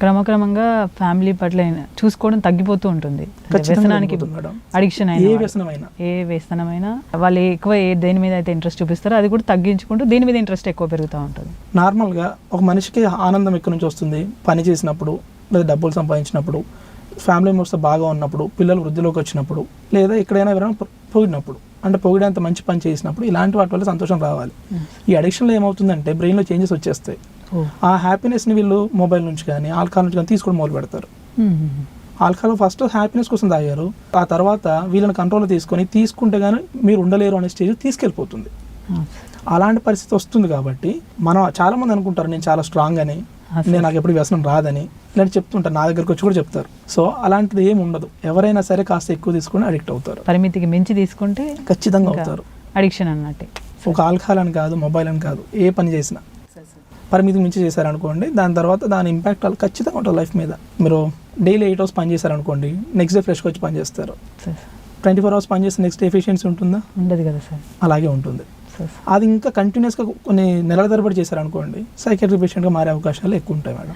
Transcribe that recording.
క్రమక్రమంగా ఫ్యామిలీ పట్ల చూసుకోవడం తగ్గిపోతూ ఉంటుంది. వ్యసనానికి. అడిక్షన్ ఏ అయిన వాళ్ళు. వ్యసనమైనా. ఏ వ్యసనమైనా వాళ్ళు ఎక్కువ ఏ దేని మీద అయితే ఇంట్రెస్ట్ చూపిస్తారో అది కూడా తగ్గించుకుంటూ దేని మీద ఇంట్రెస్ట్ ఎక్కువ పెరుగుతూ ఉంటుంది. నార్మల్గా ఒక మనిషికి ఆనందం ఎక్కడి నుంచి వస్తుంది? పని చేసినప్పుడు లేదా డబ్బులు సంపాదించినప్పుడు ఫ్యామిలీ మెంబర్స్తో బాగా ఉన్నప్పుడు పిల్లలు వృద్ధిలోకి వచ్చినప్పుడు లేదా ఎక్కడైనా ఎవరైనా పొ- పొగిడినప్పుడు అంటే పొగిడేంత మంచి పని చేసినప్పుడు ఇలాంటి వాటి వల్ల సంతోషం రావాలి. ఈ అడిక్షన్లో ఏమవుతుందంటే బ్రెయిన్లో చేంజెస్ వచ్చేస్తాయి. ఆ హ్యాపీనెస్ని వీళ్ళు మొబైల్ నుంచి కానీ ఆల్కహాల్ నుంచి కానీ తీసుకోవడం మొదలు పెడతారు. ఆల్కహాల్ ఫస్ట్ హ్యాపీనెస్ కోసం తాగారు. ఆ తర్వాత వీళ్ళని కంట్రోల్లో తీసుకొని తీసుకుంటే కానీ మీరు ఉండలేరు అనే స్టేజ్ తీసుకెళ్ళిపోతుంది. అలాంటి పరిస్థితి వస్తుంది కాబట్టి మనం చాలా మంది అనుకుంటారు నేను చాలా స్ట్రాంగ్ అని. నేను నాకు ఎప్పుడు వ్యసనం రాదని ఇలాంటి చెప్తుంటారు. నా దగ్గరకు వచ్చి కూడా చెప్తారు. సో అలాంటిది ఏమి ఉండదు. ఎవరైనా సరే కాస్త ఎక్కువ తీసుకొని అడిక్ట్ అవుతారు. పరిమితికి మించి తీసుకుంటే ఖచ్చితంగా అవుతారు. అడిక్షన్ అన్నట్టే. ఒక ఆల్కహాల్ అని కాదు మొబైల్ అని కాదు ఏ పని చేసినా. పరిమితికి మించి చేశారనుకోండి దాని తర్వాత దాని ఇంపాక్ట్ వాళ్ళు ఖచ్చితంగా ఉంటుంది లైఫ్ మీద. మీరు డైలీ ఎయిట్ అవర్స్ పని చేశారనుకోండి నెక్స్ట్ డే ఫ్రెష్గా వచ్చి పని చేస్తారు. ట్వంటీ ఫోర్ అవర్స్ పని చేస్తే నెక్స్ట్ ఎఫిషియన్సీ ఉంటుందా? ఉండదు కదా సార్ అలాగే ఉంటుంది. అది ఇంకా కంటిన్యూస్గా కొన్ని నెలల తరబడి చేశారనుకోండి సైకెట్రిక్ పేషెంట్గా మారే అవకాశాలు ఎక్కువ ఉంటాయి మేడం.